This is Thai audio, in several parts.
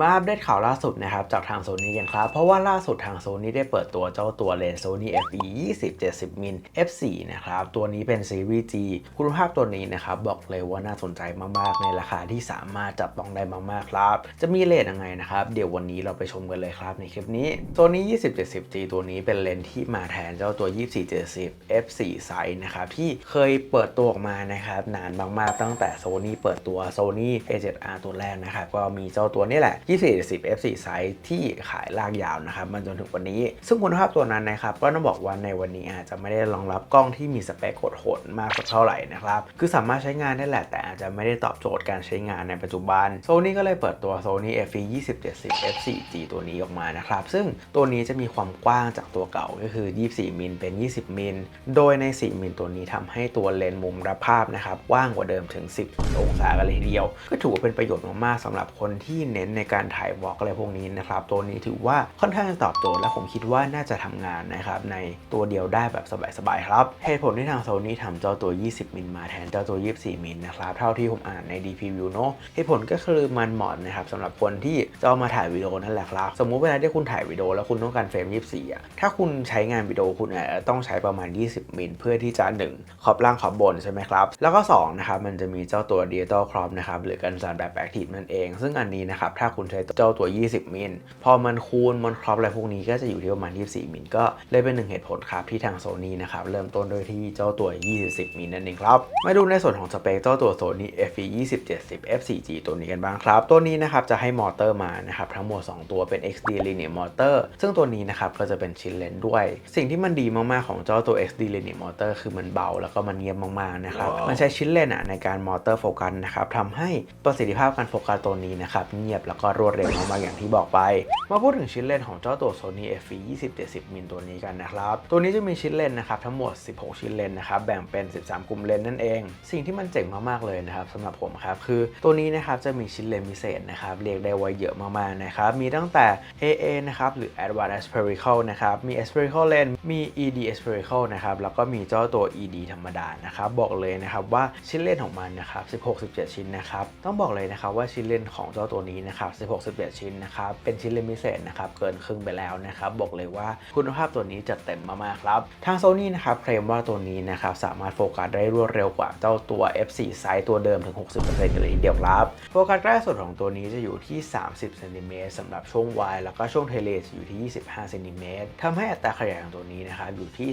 มาอัปเดตข่าวล่าสุดนะครับจากทางโซนี่กันครับ เพราะว่าล่าสุดทางโซนี่ได้เปิดตัวเจ้าตัวเลนส์ Sony FE 20 70มิล f4 นะครับ ตัวนี้เป็นซีรีส์ G คุณภาพตัวนี้นะครับ บอกเลยว่าน่าสนใจมากๆ ในราคาที่สามารถจับต้องได้มากๆครับ จะมีเลนส์ยังไงนะครับ เดี๋ยววันนี้เราไปชมกันเลยครับในคลิปนี้ Sony 20 70 G ตัวนี้เป็นเลนส์ที่มาแทนเจ้าตัว 24 70 f4 ไซส์นะครับที่เคยเปิดตัวออกมานะครับนานมากๆตั้งแต่ Sony เปิดตัว Sony A7R ตัวแรกนะครับก็มีเจ้าตัวนี้แหละ24 f4 ไซส์ที่ขายลากยาวนะครับมันจนถึงวันนี้ ซึ่งคุณภาพตัวนั้นนะครับก็ต้องบอกว่าในวันนี้อาจจะไม่ได้รองรับกล้องที่มีสเปคโหดมากสักเท่าไหร่นะครับคือสามารถใช้งานได้แหละแต่อาจจะไม่ได้ตอบโจทย์การใช้งานในปัจจุบัน Sony ก็เลยเปิดตัว Sony FE 2070 f4G ตัวนี้ออกมานะครับซึ่งตัวนี้จะมีความกว้างจากตัวเก่าก็คือ 24 มิลเป็น 20 มิลโดยใน 4 มิลตัวนี้ทำให้ตัวเลนส์มุมรับภาพนะครับกว้างกว่าเดิมถึง 10 องศากันเลยทีเดียว ก็ถือว่าเป็นประโยชน์มากๆสำหรับคนที่เน้นในการถ่ายวอล์กอะไรพวกนี้นะครับ ตัวนี้ถือว่าค่อนข้างจะตอบโจทย์และผมคิดว่าน่าจะทำงานนะครับในตัวเดียวได้แบบสบายๆครับเหตุผลที่ทางโซนี่ทำเจ้าตัว 20 มิลมาแทนเจ้าตัว 24 มิลนะครับเท่าที่ผมอ่านใน DP View เนอะเหตุผลก็คือมันเหมาะนะครับสำหรับคนที่จะเอามาถ่ายวิดีโอนั่นแหละครับ สมมุติเวลาที่คุณถ่ายวิดีโอแล้วคุณต้องการเฟรม 24อะถ้าคุณใช้งานวิดีโอคุณอาจจะต้องใช้ประมาณ 20 มิลเพื่อที่จะ1ขอบล่างขอบบนใช่ไหมครับ แล้วก็2นะครับมันจะมีเจ้าตัว Digital Crop นะครับหรือการสั่นแบบ Active นั่นเอง ซึ่งอันนี้นะครับถ้าคุณใช้เจ้าตัว 20 มิล พอมันคูณมันครอบอะไรพวกนี้ก็จะอยู่ที่ประมาณ 24 มิล ก็เลยเป็นหนึ่งเหตุผลครับที่ทางโซนี่นะครับเริ่มต้นโดยที่เจ้าตัว 20 มิลนั่นเองครับ มาดูในส่วนของสเปคเจ้าตัว Sony FE 2070 f4G ตัวนี้กันบ้างครับ ตัวนี้นะครับจะให้มอเตอร์มานะครับทั้งหมด 2 ตัวเป็น XD Linear Motor ซึ่งตัวนี้นะครับก็จะเป็นชิ้นเลนด้วย สิ่งที่มันดีมากๆของเจ้าตัว XD Linear Motor คือมันเบาแล้วก็มันเงียบมากๆนะครับมันใช้ชิ้นเลนอะในการมอเตอร์โฟกัสนะครับทำให้ประสิทธิภาพการโฟกัสตัวนี้นะครับเงียบแล้วก็รวดเร็วมากๆอย่างที่บอกไป มาพูดถึงชิ้นเลนของเจ้าตัว Sony FE 2070มิลตัวนี้กันนะครับ ตัวนี้จะมีชิ้นเลนนะครับทั้งหมด 16 ชิ้นเลนนะครับแบ่งเป็น 13 กลุ่มเลนนั่นเอง สิ่งที่มันเจ๋งมากๆเลยนะครับสำหรับผมครับคือตัวนี้นะครับจะมีชิ้นเลนพิเศษนะครับเรียกได้ว่าเยอะมากๆนะครับมีตั้งแต่ AA นะครับหรือ Advanced Spherical นะครับมี Spherical lens มี ED Spherical นะครับแล้วก็มีเจ้าตัว ED ธรรมดานะครับบอกเลยนะครับว่าชิ้นเลนของมันนะครับ16-17 ชิ้นนะครับต้องบอกเลยนะครับว่าชิ้นเลนของเจ้าตัวนี้นะครับ16-17 ชิ้นนะครับ เป็นชิ้นเลนพิเศษนะครับ เกินครึ่งไปแล้วนะครับ บอกเลยว่าคุณภาพตัวนี้จัดเต็มมากๆครับ ทาง Sony นะครับเคลมว่าตัวนี้นะครับ สามารถโฟกัสได้รวดเร็วกว่าเจ้าตัว F4 ไซส์ตัวเดิมถึง 60%กันเลยทีเดียวครับ โฟกัสใกล้สุดของตัวนี้จะอยู่ที่ 30 เซนติเมตรสำหรับช่วง wide แล้วก็ช่วงเทเลจะอยู่ที่ 25 เซนติเมตรทำให้อัตราขยายของตัวนี้นะครับอยู่ที่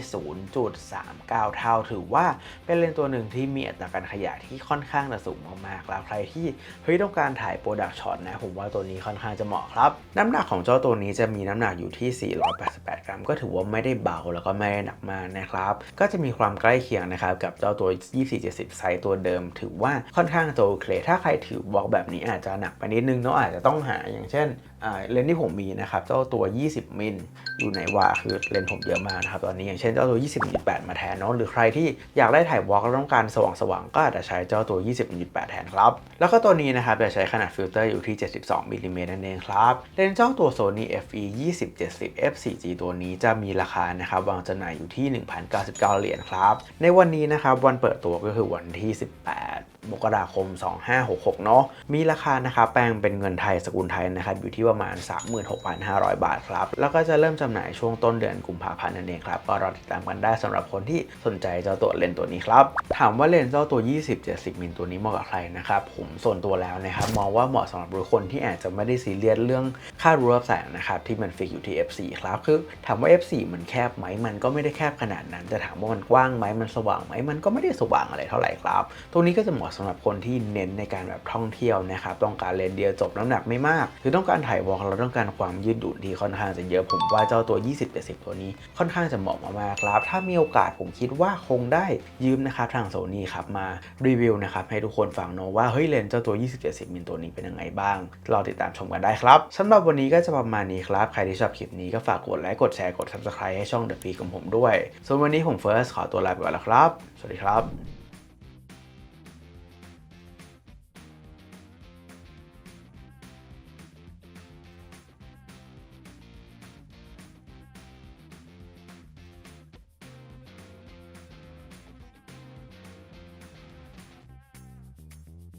0.39 เท่า ถือว่าเป็นเลนส์ตัวหนึ่งที่มีอัตราการขยายที่ค่อนข้างจะสูงมากๆแล้วใครที่เฮ้ยต้องการถ่ายโปรดักช็อตนะผมว่าตัวนี้ค่อนข้างจะเหมาะครับ น้ำหนักของเจ้าตัวนี้จะมีน้ำหนักอยู่ที่ 488 กรัม ก็ถือว่าไม่ได้เบาแล้วก็ไม่ได้หนักมากนะครับ ก็จะมีความใกล้เคียงนะครับกับเจ้าตัว 2470 ไซส์ตัวเดิม ถือว่าค่อนข้างจะโอเคถ้าใครถือบล็อกแบบนี้อาจจะหนักไปนิดนึงเนาะอาจจะต้องหาอย่างเช่นเลนส์ที่ผมมีนะครับเจ้าตัว 20 มิลอยู่ไหนวะคือเลนส์ผมเยอะมากนะครับตอนนี้อย่างเช่นเจ้าตัว 20มิล8มาแทนเนาะหรือใครที่อยากได้ถ่ายวอล์กแล้วต้องการสว่างๆก็อาจจะใช้เจ้าตัว 20มิล8แทนครับ แล้วก็ตัวนี้นะครับจะใช้ขนาดฟิลเตอร์อยู่ที่ 72มิลิเมตรนั่นเองครับเลนส์เจ้าตัว Sony FE 2070 f4G ตัวนี้จะมีราคานะครับวางจำหน่ายอยู่ที่ 1,099 เหรียญครับ ในวันนี้นะครับวันเปิดตัวก็คือวันที่ 18 มกราคม 2566 เนาะมีราคานะครับแปลงเป็นเงินไทยสกุลไทยนะครับอยู่ที่ประมาณ 36,500 บาทครับ แล้วก็จะเริ่มจำหน่ายช่วงต้นเดือนกุมภาพันธ์นั่นเองครับก็รอติดตามกันได้สำหรับคนที่สนใจเจ้าตัวเลนส์ตัวนี้ครับ ถามว่าเลนส์เจ้าตัว 20-70มิลตัวนี้เหมาะกับใครนะครับผมส่วนตัวแล้วนะครับมองว่าเหมาะสำหรับบุคคลที่อาจจะไม่ได้ซีเรียสเรื่องค่ารูรับแสงนะครับที่มันฟิกอยู่ที่ f4 ครับคือถามว่า f4 มันแคบไหมมันก็ไม่ได้แคบขนาดนั้น แต่ถามว่ามันกว้างไหมมันสว่างไหมมันก็ไม่ได้สว่างอะไรเท่าไหร่ครับตัวนี้ก็จะเหมาะสำหรับคนที่เน้นในการแบบท่องเที่ยวนะครับต้องการเลนส์เดียวจบน้ำหนักไม่มากหรือต้องการถ่ายวอล์กเราต้องการความยืดหยุ่นที่ค่อนข้างจะเยอะผมว่าเจ้าตัว 20-70ตัวนี้ค่อนข้างจะเหมาะมากๆครับ ถ้ามีโอกาสผมคิดว่าคงได้ยืมนะครับทางโซนี่ครับมารีวิวนะครับให้ทุกคนฟังเนาะว่าเฮ้ยเลนส์เจ้าตัว 20-70มิลตัวนี้เป็นยังไงบ้างรอติดตามชมกันได้ครับสำหรับวันนี้ก็จะประมาณนี้ครับ ใครที่ชอบคลิปนี้ก็ฝากกดไลค์กดแชร์กด subscribe ให้ช่อง The Free ของผมด้วย ส่วนวันนี้ผมเฟิร์สขอตัวลาไปก่อนแล้วครับ สวัสดีครับ